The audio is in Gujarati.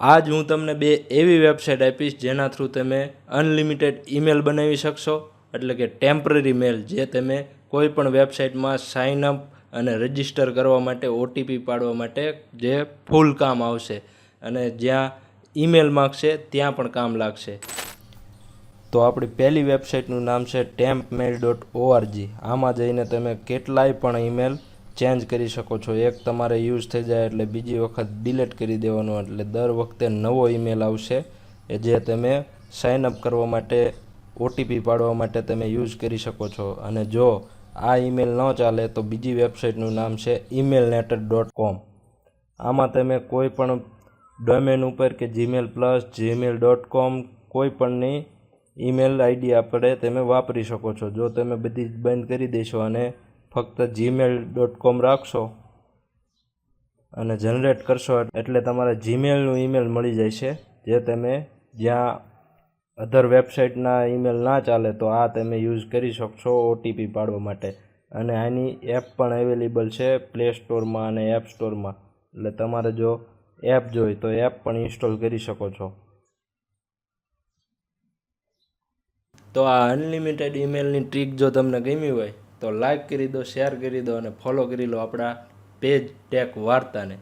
આજ હું તમને બે એવી વેબસાઇટ આપીશ જેના થ્રુ તમે અનલિમિટેડ ઈમેલ બનાવી શકશો, એટલે કે ટેમ્પરરી મેલ, જે તમે કોઈ પણ વેબસાઇટમાં સાઇન અપ અને રજિસ્ટર કરવા માટે ઓટીપી પાડવા માટે જે ફૂલ કામ આવશે અને જ્યાં ઈમેલ માગશે ત્યાં પણ કામ લાગશે. તો આપણી પહેલી વેબસાઇટનું નામ છે ટેમ્પ મેલ ડોટ ઓઆરજી. આમાં જઈને તમે કેટલાય પણ ઈમેલ ચેન્જ કરી શકો છો. એક તમારે યુઝ થઈ જાય એટલે બીજી વખત ડિલેટ કરી દેવાનો. એટલે દર વખતે નવો ઈમેલ આવશે એ જે તમે સાઇન અપ કરવા માટે ઓટીપી પાડવા માટે તમે યુઝ કરી શકો છો. અને જો આ ઈમેલ ન ચાલે તો બીજી વેબસાઇટનું નામ છે ઈમેલ નેટર ડોટ કોમ આમાં તમે કોઈ પણ ડોમેન ઉપર કે Gmail plus Gmail dot com કોઈ પણની ઈમેલ આઈડી આપણે તમે વાપરી શકો છો. જો તમે બધી બંધ કરી દેશો અને ફક્ત જીમેલ ડોટ કોમ રાખશો અને જનરેટ કરશો એટલે તમારે જીમેલનું ઈમેલ મળી જાય છે જે તમે જ્યાં અધર વેબસાઇટના ઈમેલ ના ચાલે તો આ તમે યુઝ કરી શકશો ઓટીપી પાડવા માટે. અને આની એપ પણ અવેલેબલ છે પ્લે સ્ટોરમાં અને એપ સ્ટોરમાં એટલે તમારે જો એપ જોઈ તો એપ પણ ઇન્સ્ટોલ કરી શકો છો. તો આ અનલિમિટેડ ઈમેલની ટ્રીક જો તમને ગમી હોય તો લાઈક કરી દો શેર કરી દો અને ફોલો કરી લો આપણા પેજ ટેક વાર્તાને